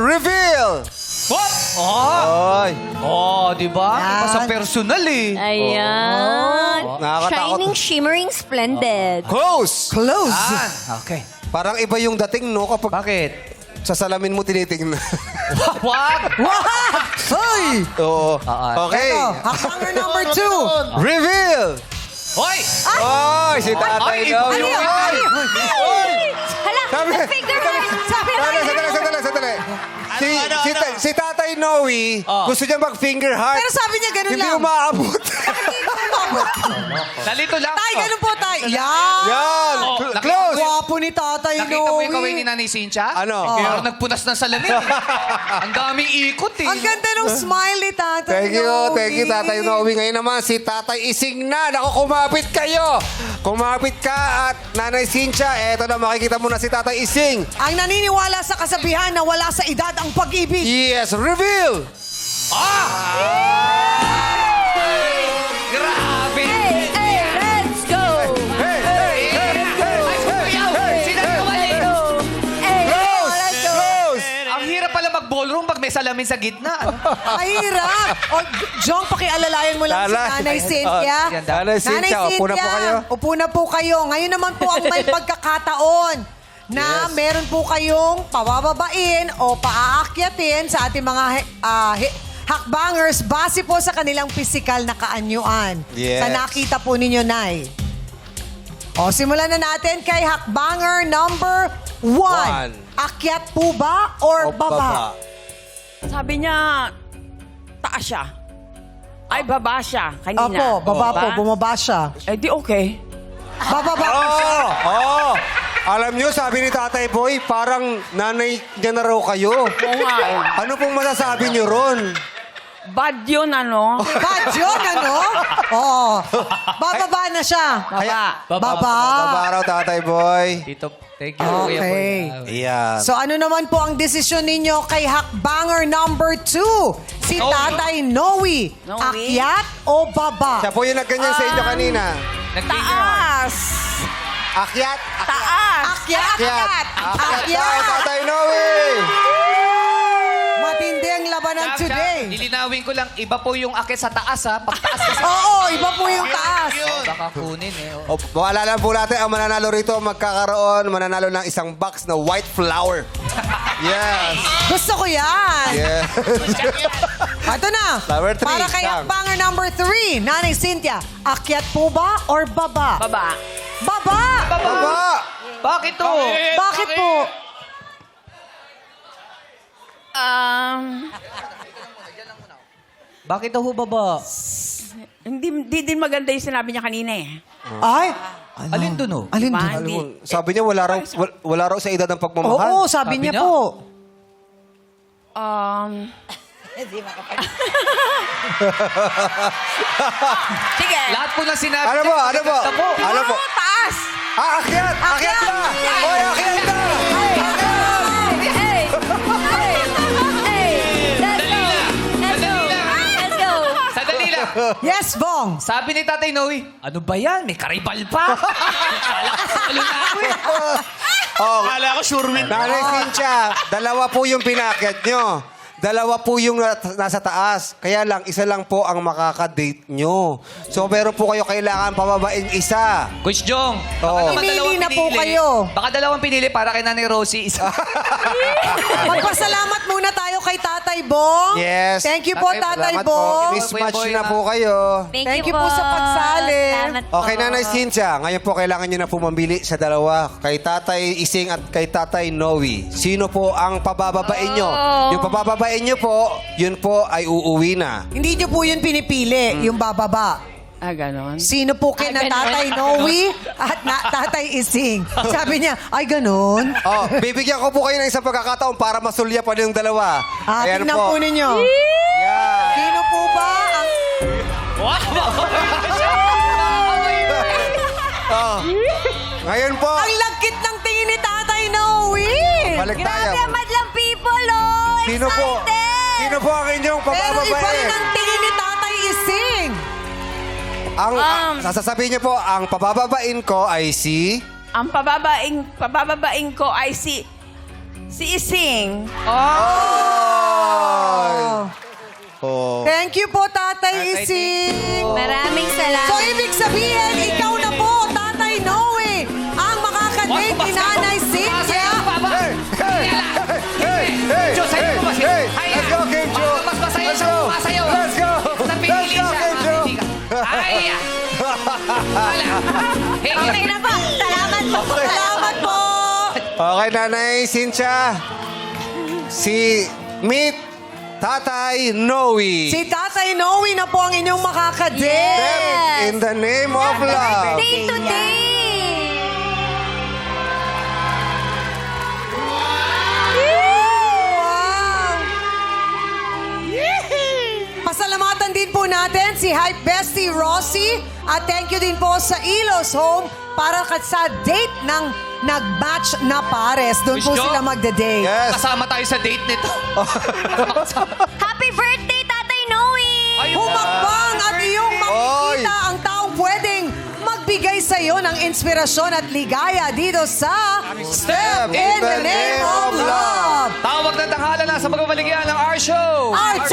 reveal! What? Oh, Ay, oh di ba? Iba sa personal eh. Ayan. Nakakatakot. Shining, shimmering, splendid. close! Close. Ah, okay. Parang iba yung dating, no? Kapag Bakit? sa salamin mo tinitingnan. What? Wow! Hoy! Oo. Ah, Okay. Ito, hakbanger number two. Reveal! Hoy! Ay, si tatay Ay, daw. Ano yun? Ay! Ano yun? Hala, Sabi- the finger. Sabi si, ta- si Tatay Noe, Oh. gusto niya mag-finger heart. Pero sabi niya ganun Hindi lang. umaabot. Nalito lang. Tay, ganun po tay. Yan. Yan! Oh, nakita Close! Gwapo ni tatay Nakita mo yung Noe. kaway ni Nanay Cynthia? Ano? Kaya nagpunas ng salamin. eh. Ang daming ikot eh. Ang ganda ng smile ni tatay Thank you, Noe. thank you, Tatay Noe. Ngayon naman, si Tatay Ising na. Naku, kumapit kayo. Kumapit ka at Nanay Cynthia, eto na, makikita mo na si Tatay Ising. Ang naniniwala sa kasabihan na wala sa edad ang pag-ibig. Yes, reveal! Grabe! Mag-ballroom pag may salamin sa gitna. ano? Mahirap. O, Jong, pakialalayan mo lang Lala. si Nanay Cynthia. Oh, yan, Nanay Cynthia, upo na po kayo. Upo na po kayo. Ngayon naman po ang may pagkakataon na Yes. meron po kayong pabababain o paaakyatin sa ating mga ah, he- hakbangers base po sa kanilang pisikal na kaanyuan. Yes. Sa nakita po ninyo, Nay. O, simulan na natin kay hakbanger number one. One. Akyat po ba or O, baba? Sabi niya, taas siya. Ay, baba siya kanina. Opo, baba po, bumaba siya. Eh, di okay. Bababa po Oo! siya. Oh, Alam nyo, sabi ni Tatay Boy, parang nanay niya na raw kayo. Oo nga eh. Ano pong masasabi nyo ron? Bad yun, ano? Bad yun, ano? Oo. Bababa na siya. Baba. Baba. Baba raw, Tatay Boy. Dito, thank you. Kuya Okay. Ayan. So ano naman po ang desisyon ninyo kay Hakbanger number two? Si Noe. Tatay Noe. Noe. Akyat o baba? Siya po yung nagganyan sa inyo kanina. Nag-finger Taas! Akyat! Taas! Akyat. Akyat! Akyat tayo, Akyat. Tatay Noe! Ang labanan Chak, today. chak. Lilinawin ko lang, iba po yung akit sa taas ha. Pag taas kasi. Oo, iba po yung taas. Baka kunin eh. oh. O, maalala po natin, ang mananalo rito, magkakaroon, mananalo ng isang box na white flower. Yes. Gusto ko yan. Yes. Ito na. Flower three, Para kay Sam. Hakbanger number three, Nanay Cynthia. Akyat po ba or baba? Baba. Baba. Baba! Bakit to? Bakit po? Um, Bakit daw ho baba? hindi, hindi din maganda yung sinabi niya kanina eh. Ay. Alin dun ho? Alin Diba? dun? Alam Hindi. mo, sabi niya wala raw, wal- wala raw sa edad ng pagmamahal. Oo, sabi, Sabi niya, niya. po. Um, Sige. Lahat po ng sinabi Ano po? Ano po? Basta po. Ano po? Oh, taas! Ah, akyat! Akyat na! Yes, Bong. Sabi ni Tatay Noe, ano ba yan? May karibal pa. Kala ko sa ulo na ako eh. Oh, Kala ko sure win. Nanay Cynthia, dalawa po yung pinakyat nyo. Dalawa po yung na- nasa taas. Kaya lang, isa lang po ang makaka-date nyo. So, meron po kayo kailangan pababain isa. Coach Jong, Oo. naman dalawang na po pinili. kayo. Baka dalawang pinili para kay Nanay Rosie. Isa. Magpasalamat muna tayo kay Tatay Bong. Yes. Thank you po, Tatay, Tatay Salamat. Bong. Mismatch na boy, po kayo. Thank you po sa pagsali. Salamat po. Okay, Nanay Cynthia, ngayon po kailangan nyo na po mamili sa dalawa. Kay Tatay Ising at kay Tatay Noe. Sino po ang pabababain nyo? Oh. Yung pabababain nyo po, yun po ay uuwi na. Hindi niyo po yun pinipili, yung bababa. Ah, ganon. Sino po kina Ay, ganun. Tatay Noe at na, Tatay Ising? Sabi niya, ay ganun. Oh, bibigyan ko po kayo ng isang pagkakataon para masulya pa yung dalawa. Ah, tingnan po ninyo. Yan. Sino po ba ang... Oh. Ngayon po, Ang lagkit ng tingin ni Tatay Noe! balik tayo. Grabe, madlang people, oh! Sino po? Sino po ang inyong Pero iba rin pabababain? ang tingin ni. Ang Um, ah, sasasabihin niyo po, ang pabababain ko ay si Ang pababaing, pabababaing ko ay si... Si Ising. Oh! Oh. Thank you po, Tatay Ising. Maraming Ay! Wala. Hey, Okay na po. Salamat po. Salamat po. Okay, Nanay Cynthia. Si Meet Tatay Noe. Si Tatay Noe na po ang inyong makakadate. Step in the name of love. Day to day. Wow! Pasalamatan po natin si Hype Bestie Rossi at thank you din po sa Ilos Home para sa date ng nag-match na pares. Doon po Miss Jo? sila magde-date. Yes. Kasama tayo sa date nito. Happy birthday, Tatay Noe! Ayun na. Humakbang at iyong makikita ang taong pwedeng magbigay sa iyo ng inspirasyon at ligaya dito sa Step in the Name of Love. Tawag ng tanghala na sa pagbabaligyan ng our show. Our